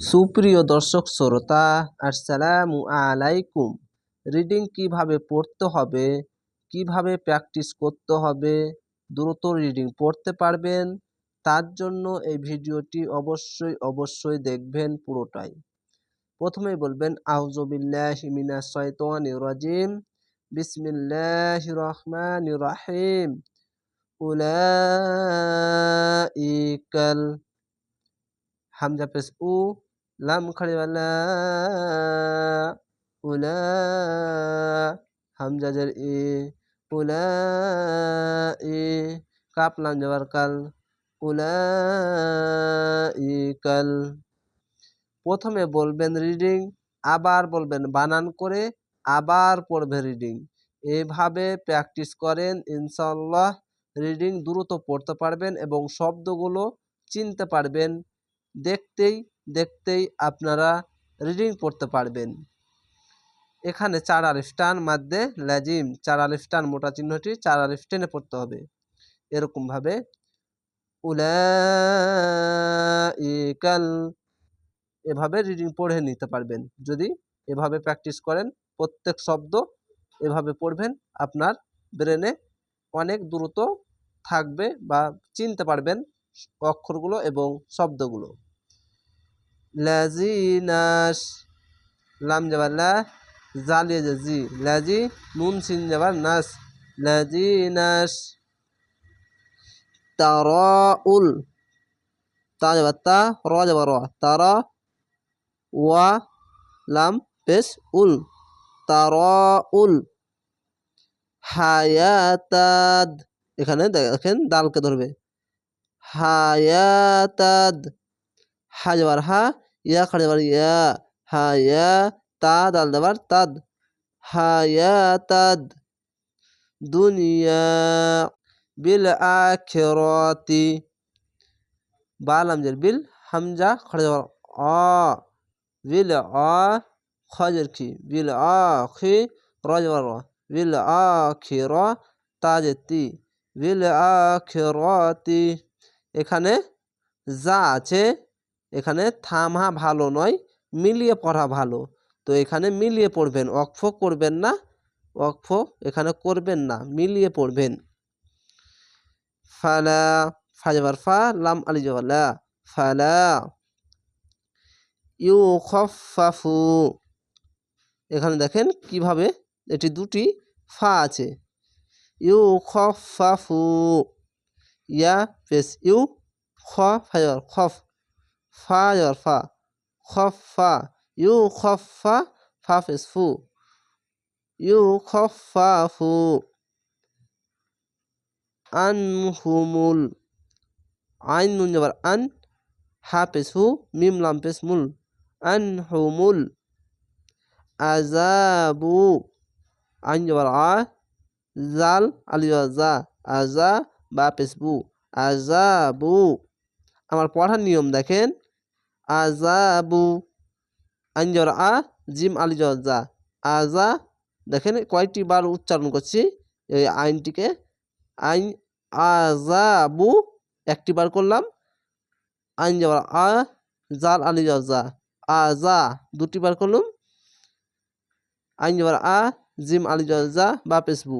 সুপ্রিয় দর্শক শ্রোতা, আসসালামু আলাইকুম। রিডিং কীভাবে পড়তে হবে, কীভাবে প্র্যাকটিস করতে হবে, দ্রুত রিডিং পড়তে পারবেন, তার জন্য এই ভিডিওটি অবশ্যই অবশ্যই দেখবেন পুরোটাই। প্রথমে বলবেন আউজবিল্লাহ মিনা শয়তানির রাজিম। বিসমিল্লাহ রহমান রাহিম। উলাইকাল হামজা উ। লাম খাড়ি উলা হামজাজের এ উলা এ কাপ লাম যাবার কাল উলা ই কাল প্রথমে বলবেন রিডিং আবার বলবেন বানান করে আবার পড়বে রিডিং এভাবে প্র্যাকটিস করেন ইনশাল্লাহ রিডিং দ্রুত পড়তে পারবেন এবং শব্দগুলো চিনতে পারবেন। দেখতেই দেখতেই আপনারা রিডিং পড়তে পারবেন। এখানে চার আলিফটান মাধ্যে ল্যাজিম, চার আলিফটান মোটা চিহ্নটি চার আলিফ টেনে পড়তে হবে। এরকমভাবে উলাইকাল এভাবে রিডিং পড়ে নিতে পারবেন। যদি এভাবে প্র্যাকটিস করেন, প্রত্যেক শব্দ এভাবে পড়বেন, আপনার ব্রেনে অনেক দ্রুত থাকবে বা চিনতে পারবেন অক্ষরগুলো এবং শব্দগুলো। লাজিনাস লাম যাবার লা জালিয়ে যে জি লাজি নুন সিন যাবার নাস লাজিনাস তারাউল তা যাবার তা র যাবার র তারা ওয়া লাম পেশ উল তারাউল হায়াতাদ এখানে দেখেন দালকে ধরবে হায়াতাদ হা যাবার হা ইয়া খাড়ে যাবার ইয়া হা হায়া তাদ আল যাবার তাদ হায়াতাদ দুনিয়া বিল আখিরাতি বাল আমজের বিল হামজা খড়ে যাবার অ বিল অ খজের কি বিল আখি র যাবার র বিল আখির তাজেতি বিল আখিরাতি এখানে যা আছে এখানে থামা ভালো নয়, মিলিয়ে পড়া ভালো। তো এখানে মিলিয়ে পড়বেন অক্ফ করবেন না অক্ফ এখানে করবেন না, মিলিয়ে পড়বেন। ফালা ফাজাবার ফা, লাম আলি জবালা ফালা ইউ খফাফু এখানে দেখেন কীভাবে এটি দুটি ফা আছে। ইউ খফাফু ইয়া পেস ইউ খ ফাজাবার খফ। ফা ফা খফা ইউ খফা ফা ফেস ফু ইউ খফাফু আনহুমুল আইন নুন যাবার আন হা পেস হু মিম লাম পেস মুল আনহুমুল আজাবু আইন যাবার আ জাল আলি যা আজা বা পেসবু আজাবু আমার পড়ার নিয়ম দেখেন আজাবু আইন জর আ জিম আলি জা আজা দেখেন কয়েকটি বার উচ্চারণ করছি। এই আইনটিকে আইন আজাবু একটি বার করলাম। আইন আ জাল আলি জা আজা দুটি বার করলাম। আইন আ জিম আলি জা বা পেসবু।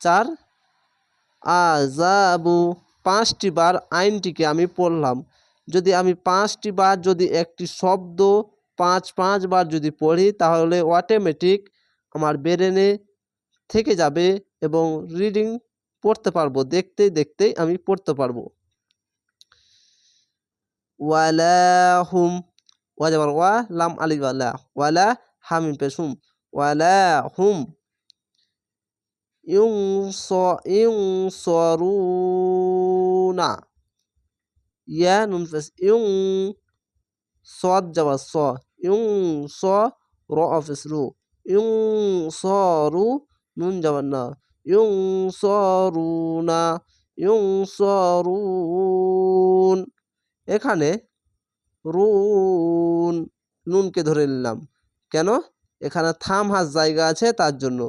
চার আজাবু পাঁচটি বার আইনটিকে আমি পড়লাম। যদি আমি পাঁচটি বার যদি একটি শব্দ পাঁচ পাঁচবার যদি পড়ি, তাহলে অটোমেটিক আমার ব্রেনে থেকে যাবে এবং রিডিং পড়তে পারব, দেখতে, দেখতেই আমি পড়তে পারব। ওয়ালা হুম ওয়া যাবার ওয়া, লাম আলি ওয়ালা হামিম পেশুম ওয়ালা হুম। ইউং স ইউং সরুনা ইয়া নুন ফেস ইউং সদ যাবা স ইউং স র অফিস রু ইউং সরু নুন যাবার না ইউং সরুনা ইউং সরুন এখানে রুন নুনকে ধরে নিলাম কেন এখানে থাম হাস জায়গা আছে তার জন্য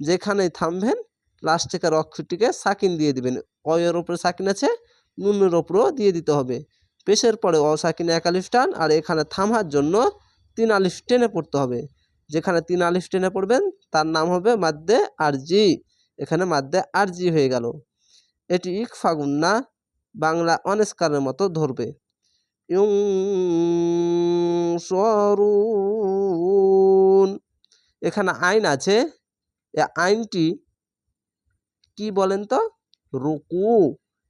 যেখানেই থামবেন লাস্ট থেকে অক্ষরটিকে সাকিন দিয়ে দিবেন অয়ের ওপরে সাকিন আছে নুনের ওপরও দিয়ে দিতে হবে। পেশের পরে অসাকিনে এক আলিফ টান আর এখানে থামার জন্য তিন আলিফ টেনে পড়তে হবে। যেখানে তিন আলিফ টেনে পড়বেন, তার নাম হবে মাদ্দে আরজি। এখানে মাদ্দে আরজি হয়ে গেল। এটি ইকফা গুন্না বাংলা অনেস্কারের মতো ধরবে। ইউনসরুন। এখানে আইন আছে। এ আইনটি কি বলেন তো? রুকু।